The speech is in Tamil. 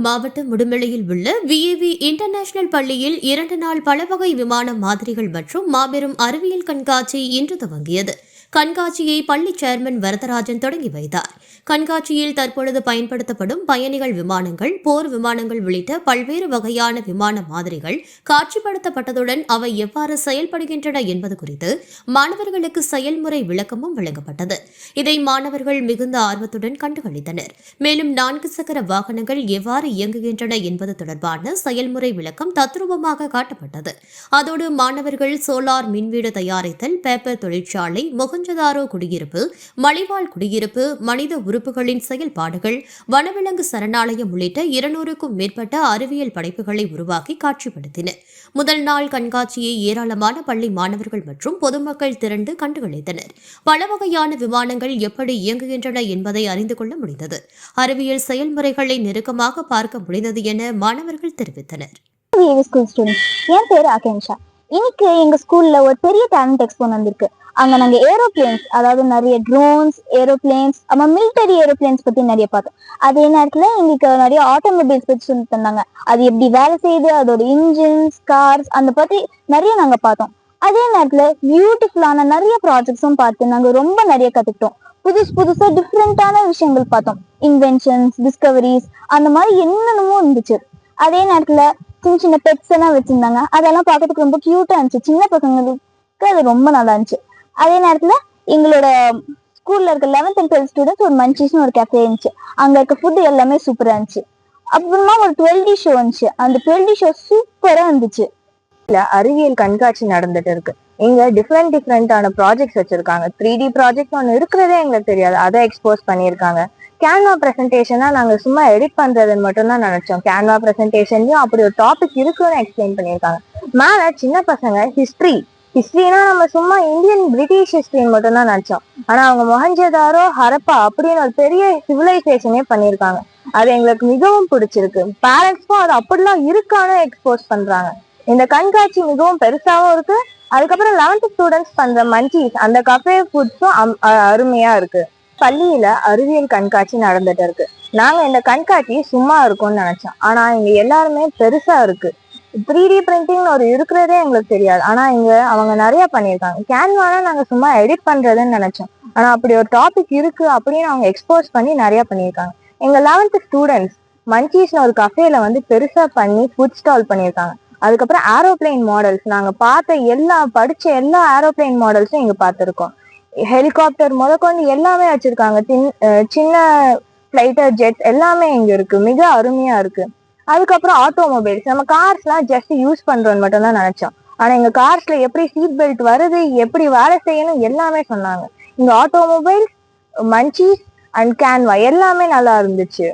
மாவட்டம் உடுமலையில் உள்ள விஏவி இன்டர்நேஷனல் பள்ளியில் இரண்டு நாள் பலவகை விமான மாதிரிகள் மற்றும் மாபெரும் அறிவியல் கண்காட்சி இன்று துவங்கியது. கண்காட்சியை பள்ளி சேர்மன் வரதராஜன் தொடங்கி வைத்தார். கண்காட்சியில் தற்பொழுது பயன்படுத்தப்படும் பயணிகள் விமானங்கள் போர் விமானங்கள் உள்ளிட்ட பல்வேறு வகையான விமான மாதிரிகள் காட்சிப்படுத்தப்பட்டதுடன் அவை எவ்வாறு செயல்படுகின்றன என்பது குறித்து மாணவர்களுக்கு செயல்முறை விளக்கமும் வழங்கப்பட்டது. இதை மாணவர்கள் மிகுந்த ஆர்வத்துடன் கண்டுகளித்தனர். மேலும் நான்கு சக்கர வாகனங்கள் எவ்வாறு இயங்குகின்றன என்பது தொடர்பான செயல்முறை விளக்கம் தத்ரூபமாக காட்டப்பட்டது. அதோடு மாணவர்கள் சோலார் மின்வீடு தயாரித்தல் பேப்பர் தொழிற்சாலை மொஹஞ்சதாரோ குடியிருப்பு மலிவாழ் குடியிருப்பு மனித உறுப்புகளின் செயல்பாடுகள் வனவிலங்கு சரணாலயம் உள்ளிட்ட இருநூறுக்கும் மேற்பட்ட அறிவியல் படைப்புகளை உருவாக்கி காட்சிப்படுத்தினர் முதல் நாள் கண்காட்சியை ஏராளமான பள்ளி மாணவர்கள் மற்றும் பொதுமக்கள் திரண்டு கண்டுகளித்தனர். பல வகையான விமானங்கள் எப்படி இயங்குகின்றன என்பதை அறிந்து கொள்ள முடிந்தது. அறிவியல் செயல்முறைகளை நெருக்கமாக பார்க்க முடிந்தது என மாணவர்கள் தெரிவித்தனர். என் பேர் ஆகாங்ஷா இன்னைக்கு எங்க ஸ்கூல்ல ஒரு பெரிய டேலண்ட் எக்ஸ்போ வந்திருக்கு அங்க நாங்க ஏரோப்ளேன்ஸ் அதாவது நிறைய ட்ரோன்ஸ் ஏரோப்ளேன்ஸ் அப்புறம் மிலிட்டரி ஏரோப்ளேன்ஸ் பத்தி நிறைய பார்த்தோம். அதே நேரத்துல எங்களுக்கு நிறைய ஆட்டோமொபைல்ஸ் பத்தி சொல்லி தந்தாங்க. அது எப்படி வேலை செய்யுது அதோட இன்ஜின்ஸ் கார்ஸ் அந்த பத்தி நிறைய நாங்க பார்த்தோம். அதே நேரத்துல பியூட்டிஃபுல்லான நிறைய ப்ராஜெக்ட்ஸும் பார்த்து நாங்க ரொம்ப நிறைய கத்துக்கிட்டோம். புதுசு புதுசா டிஃப்ரெண்டான விஷயங்கள் பார்த்தோம். இன்வென்ஷன்ஸ் டிஸ்கவரிஸ் அந்த மாதிரி என்னென்னமோ இருந்துச்சு. அதே நேரத்துல சின்ன சின்ன பெட்ஸ் எல்லாம் வச்சிருந்தாங்க. அதெல்லாம் பார்க்கறதுக்கு ரொம்ப கியூட்டா இருந்துச்சு. சின்ன பசங்களுக்கு அது ரொம்ப நல்லா இருந்துச்சு. அதே நேரத்தில் எங்களோட ஸ்கூல்ல இருக்க லெவன்த் அண்ட் டுவெல்த் ஸ்டூடெண்ட்ஸ் ஒரு மன்ச்சீஸ்னு ஒரு கேஃபே இருந்துச்சு. அங்கே இருக்க ஃபுட் எல்லாமே சூப்பராக இருந்துச்சு. அப்புறமா ஒரு டுவெல் ஷோ வந்துச்சு. அந்த டுவெல் ஷோ சூப்பராக இருந்துச்சு. இல்லை அறிவியல் கண்காட்சி நடந்துட்டு இருக்கு. இங்க டிஃப்ரெண்ட் டிஃப்ரெண்டான ப்ராஜெக்ட்ஸ் வச்சிருக்காங்க. த்ரீ டி ப்ராஜெக்ட் ஒன்று இருக்கிறதே எங்களுக்கு தெரியாது. அதை எக்ஸ்போஸ் பண்ணியிருக்காங்க. கேன்வா ப்ரெசன்டேஷனா நாங்கள் சும்மா எடிட் பண்றதுன்னு மட்டும் தான் நினைச்சோம். கேன்வா ப்ரெசன்டேஷன்லயும் அப்படி ஒரு டாபிக் இருக்குன்னு எக்ஸ்பிளைன் பண்ணியிருக்காங்க. மேல சின்ன பசங்க ஹிஸ்ட்ரி ஹிஸ்ட்ரினா நம்ம சும்மா இந்தியன் பிரிட்டிஷ் ஹிஸ்ட்ரின்னு மட்டும் தான் நினைச்சோம். ஆனா அவங்க மொஹஞ்சதாரோ ஹரப்பா அப்படின்னு ஒரு பெரிய சிவிலைசேஷனே பண்ணியிருக்காங்க. அது எங்களுக்கு மிகவும் பிடிச்சிருக்கு. பேரண்ட்ஸ்க்கும் அது அப்படிலாம் இருக்கான்னு எக்ஸ்போஸ் பண்றாங்க. இந்த கண்காட்சி மிகவும் பெருசாவும் இருக்கு. அதுக்கப்புறம் லெவன்த் ஸ்டூடெண்ட்ஸ் பண்ற மஞ்சீஸ் அந்த கஃபே ஃபுட்ஸும் அருமையா இருக்கு. பள்ளியில அறிவியல் கண்காட்சி நடந்துட்டு இருக்கு. நாங்க இந்த கண்காட்சி சும்மா இருக்கும்னு நினைச்சோம். ஆனா இங்க எல்லாருமே பெருசா இருக்கு. த்ரீ டி பிரிண்டிங் ஒரு இருக்கிறதே எங்களுக்கு தெரியாது. ஆனா இங்க அவங்க நிறைய பண்ணியிருக்காங்க. கேன்வானா நாங்க சும்மா எடிட் பண்றதுன்னு நினைச்சோம். ஆனா அப்படி ஒரு டாபிக் இருக்கு அப்படின்னு அவங்க எக்ஸ்போஸ் பண்ணி நிறைய பண்ணியிருக்காங்க. எங்க லெவன்த் ஸ்டூடெண்ட்ஸ் மஞ்சீஸ்னு ஒரு கஃபேல வந்து பெருசா பண்ணி ஃபுட் ஸ்டால் பண்ணியிருக்காங்க. அதுக்கப்புறம் ஏரோப்ளேன் மாடல்ஸ் நாங்க பார்த்த எல்லா படிச்ச எல்லா ஏரோப்ளேன் மாடல்ஸும் இங்க பார்த்திருக்கோம். ஹெலிகாப்டர் முதற்கொண்டு எல்லாமே வச்சிருக்காங்க. சின்ன ஃபிளைட்டர் ஜெட்ஸ் எல்லாமே இங்க இருக்கு. மிக அருமையா இருக்கு. அதுக்கப்புறம் ஆட்டோமொபைல்ஸ் நம்ம கார்ஸ்லாம் ஜஸ்ட் யூஸ் பண்றோம்னு மட்டும் தான் நினைச்சோம். ஆனா எங்க கார்ஸ்ல எப்படி சீட் பெல்ட் வருது எப்படி வேலை செய்யணும் எல்லாமே சொன்னாங்க. இங்க ஆட்டோமொபைல்ஸ் மன்ச்சீஸ் அண்ட் கேன்வா எல்லாமே நல்லா இருந்துச்சு.